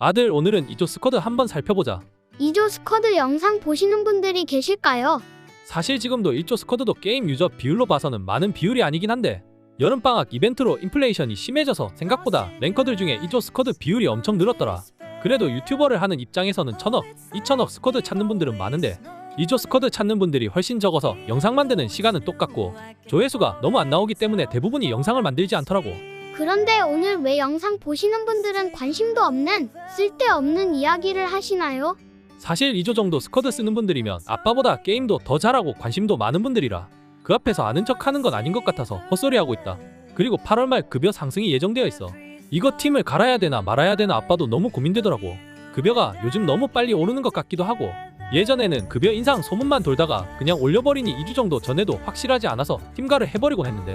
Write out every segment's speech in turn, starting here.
아들 오늘은 이조 스쿼드 한번 살펴보자. 2조 스쿼드 영상 보시는 분들이 계실까요? 사실 지금도 1조 스쿼드도 게임 유저 비율로 봐서는 많은 비율이 아니긴 한데 여름방학 이벤트로 인플레이션이 심해져서 생각보다 랭커들 중에 2조 스쿼드 비율이 엄청 늘었더라. 그래도 유튜버를 하는 입장에서는 1000억, 2000억 스쿼드 찾는 분들은 많은데 2조 스쿼드 찾는 분들이 훨씬 적어서 영상 만드는 시간은 똑같고 조회수가 너무 안 나오기 때문에 대부분이 영상을 만들지 않더라고. 그런데 오늘 왜 영상 보시는 분들은 관심도 없는 쓸데없는 이야기를 하시나요? 사실 2조 정도 스쿼드 쓰는 분들이면 아빠보다 게임도 더 잘하고 관심도 많은 분들이라 그 앞에서 아는 척 하는 건 아닌 것 같아서 헛소리하고 있다. 그리고 8월 말 급여 상승이 예정되어 있어. 이거 팀을 갈아야 되나 말아야 되나 아빠도 너무 고민되더라고. 급여가 요즘 너무 빨리 오르는 것 같기도 하고 예전에는 급여 인상 소문만 돌다가 그냥 올려버리니 2주 정도 전에도 확실하지 않아서 팀가를 해버리곤 했는데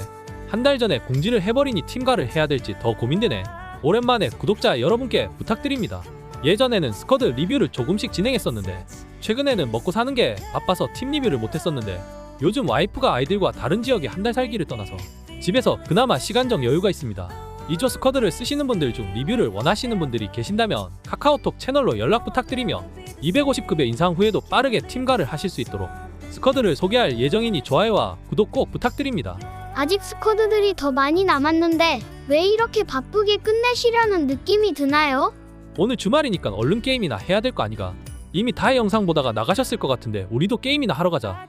한 달 전에 공지를 해버리니 팀가를 해야 될지 더 고민되네. 오랜만에 구독자 여러분께 부탁드립니다. 예전에는 스쿼드 리뷰를 조금씩 진행했었는데 최근에는 먹고 사는 게 바빠서 팀 리뷰를 못했었는데 요즘 와이프가 아이들과 다른 지역에 한 달 살기를 떠나서 집에서 그나마 시간적 여유가 있습니다. 이조 스쿼드를 쓰시는 분들 중 리뷰를 원하시는 분들이 계신다면 카카오톡 채널로 연락 부탁드리며 250급의 인상 후에도 빠르게 팀가를 하실 수 있도록 스쿼드를 소개할 예정이니 좋아요와 구독 꼭 부탁드립니다. 아직 스쿼드들이 더 많이 남았는데 왜 이렇게 바쁘게 끝내시려는 느낌이 드나요? 오늘 주말이니까 얼른 게임이나 해야 될 거 아니가. 이미 다의 영상 보다가 나가셨을 것 같은데 우리도 게임이나 하러 가자.